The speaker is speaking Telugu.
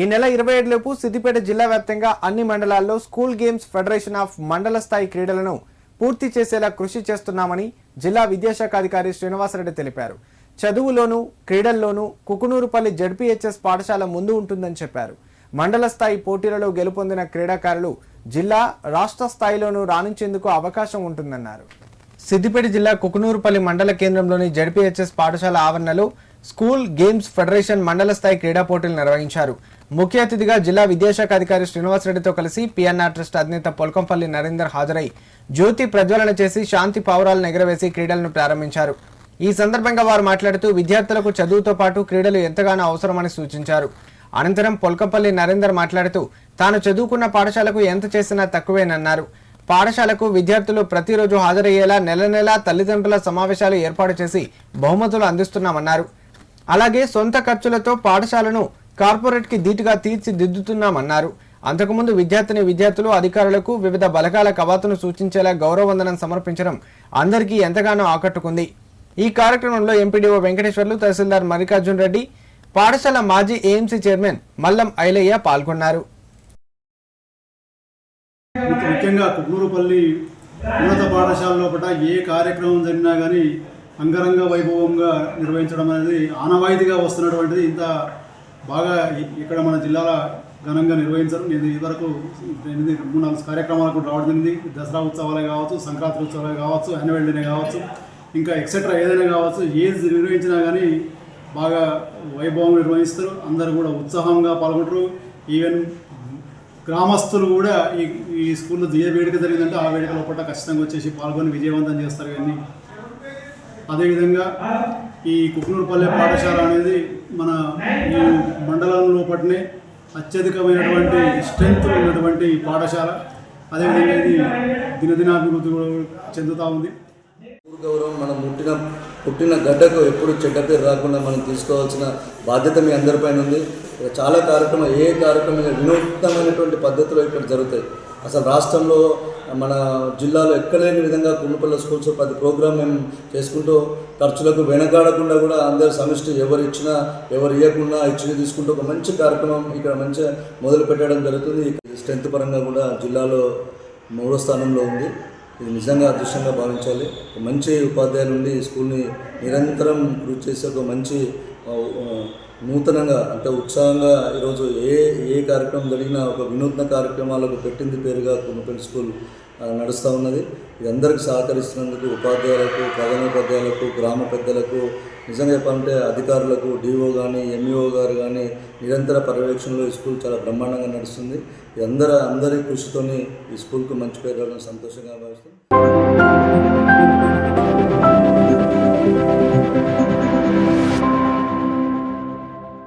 ఈ నెల ఇరవై ఏడులోపు సిద్దిపేట జిల్లా వ్యాప్తంగా అన్ని మండలాల్లో స్కూల్ గేమ్స్ ఫెడరేషన్ ఆఫ్ మండల స్థాయి క్రీడలను పూర్తి చేసేలా కృషి చేస్తున్నామని జిల్లా విద్యాశాఖ అధికారి శ్రీనివాసరెడ్డి తెలిపారు. చదువులోనూ క్రీడల్లోనూ కుకునూరుపల్లి జడ్పీహెచ్ఎస్ పాఠశాల ముందు ఉంటుందని చెప్పారు. మండల స్థాయి పోటీలలో గెలుపొందిన క్రీడాకారులు జిల్లా రాష్ట్ర స్థాయిలోనూ రాణించేందుకు అవకాశం ఉంటుందన్నారు. సిద్దిపేట జిల్లా కుకునూరుపల్లి మండల కేంద్రంలోని జడ్పీహెచ్ఎస్ పాఠశాల ఆవరణలో స్కూల్ గేమ్స్ ఫెడరేషన్ మండల స్థాయి క్రీడా పోటీలు నిర్వహించారు. ముఖ్య అతిథిగా జిల్లా విద్యాశాఖ అధికారి శ్రీనివాసరెడ్డితో కలిసి పిఎన్ఆర్ ట్రస్ట్ అధినేత పొలకంపల్లి నరేందర్ హాజరై జ్యోతి ప్రజ్వలన చేసి శాంతి పావురాలను ఎగరవేసి క్రీడలను ప్రారంభించారు. ఈ సందర్భంగా వారు మాట్లాడుతూ విద్యార్థులకు చదువుతో పాటు క్రీడలు ఎంతగానో అవసరమని సూచించారు. అనంతరం పొలకంపల్లి నరేందర్ మాట్లాడుతూ తాను చదువుకున్న పాఠశాలకు ఎంత చేసినా తక్కువేనన్నారు. పాఠశాలకు విద్యార్థులు ప్రతిరోజు హాజరయ్యేలా నెల నెలా తల్లిదండ్రుల సమావేశాలు ఏర్పాటు చేసి బహుమతులు అందిస్తున్నామన్నారు. అలాగే సొంత ఖర్చులతో పాఠశాలను కార్పొరేట్కి ధీటుగా తీర్చిదిద్దుతున్నామన్నారు. అంతకుముందు విద్యార్థిని విద్యార్థులు అధికారులకు వివిధ బలగాల కవాతును సూచించేలా గౌరవవందనం సమర్పించడం అందరికీ ఎంతగానో ఆకట్టుకుంది. ఈ కార్యక్రమంలో ఎంపీడీఓ వెంకటేశ్వర్లు తహసీల్దార్ మల్లికార్జున్ రెడ్డి పాఠశాల మాజీ ఏఎంసీ చైర్మన్ మల్లం ఐలయ్య పాల్గొన్నారు. ముఖ్యంగా కుట్నూరుపల్లి ఉన్నత పాఠశాల లోపల ఏ కార్యక్రమం జరిగినా కానీ అంగరంగ వైభవంగా నిర్వహించడం అనేది ఆనవాయితీగా వస్తున్నటువంటిది ఇంత బాగా ఇక్కడ మన జిల్లాలో ఘనంగా నిర్వహించరు నేను ఇదివరకు ఎనిమిది మూడు నాలుగు కార్యక్రమాలకు రావడం జరిగింది. దసరా ఉత్సవాలే కావచ్చు సంక్రాంతి ఉత్సవాలే కావచ్చు యాన్యువల్ డేనే కావచ్చు ఇంకా ఎక్సెట్రా ఏదైనా కావచ్చు ఏది నిర్వహించినా కానీ బాగా వైభవం నిర్వహిస్తారు. అందరూ కూడా ఉత్సాహంగా పాల్గొంటారు. ఈవెన్ గ్రామస్తులు కూడా ఈ ఈ స్కూల్లో ఏ వేడుక జరిగిందంటే ఆ వేడుక లోపల ఖచ్చితంగా వచ్చేసి పాల్గొని విజయవంతం చేస్తారు కానీ అదేవిధంగా ఈ కుక్నూరుపల్లె పాఠశాల అనేది మన మండలం అత్యధికమైనటువంటి స్ట్రెంత్ ఉన్నటువంటి పాఠశాల. అదేవిధంగా ఇది దినదినాభివృద్ధి కూడా చెందుతూ ఉంది. గౌరవం మనం పుట్టిన పుట్టిన గడ్డకు ఎప్పుడు చెడ్డ పేరు రాకుండా మనం తీసుకోవాల్సిన బాధ్యత మీ అందరిపైన ఉంది. చాలా కార్యక్రమం ఏ కార్యక్రమం వినూత్నమైనటువంటి పద్ధతిలో ఇక్కడ జరుగుతాయి. అసలు రాష్ట్రంలో మన జిల్లాలో ఎక్కడలేని విధంగా కుండపల్లి స్కూల్స్ పది ప్రోగ్రామ్ మేము చేసుకుంటూ ఖర్చులకు వెనకాడకుండా కూడా అందరు సమిష్టి ఎవరు ఇచ్చినా ఎవరు ఇవ్వకుండా ఇచ్చి తీసుకుంటూ ఒక మంచి కార్యక్రమం ఇక్కడ మంచిగా మొదలు పెట్టడం జరుగుతుంది. స్ట్రెంత్ పరంగా కూడా జిల్లాలో మూడో స్థానంలో ఉంది. ఇది నిజంగా అదృష్టంగా భావించాలి. మంచి ఉపాధ్యాయుల నుండి ఈ స్కూల్ని నిరంతరం కృషి చేసి ఒక మంచి నూతనంగా అంటే ఉత్సాహంగా ఈరోజు ఏ ఏ కార్యక్రమం జరిగినా ఒక వినూత్న కార్యక్రమాలకు పెట్టింది పేరుగా కుమ్మపల్లి స్కూల్ నడుస్తూ ఉన్నది. ఇది అందరికి సహకరిస్తున్నందుకు ఉపాధ్యాయులకు ప్రధానోపాధ్యాయులకు గ్రామ పెద్దలకు నిజంగా చెప్పాలంటే అధికారులకు డిఓ కానీ ఎంఈఓ గారు కానీ నిరంతర పర్యవేక్షణలో ఈ స్కూల్ చాలా బ్రహ్మాండంగా నడుస్తుంది. ఇది అందరి అందరి కృషితోని ఈ స్కూల్కు మంచి పేరు రావడం సంతోషంగా భావిస్తుంది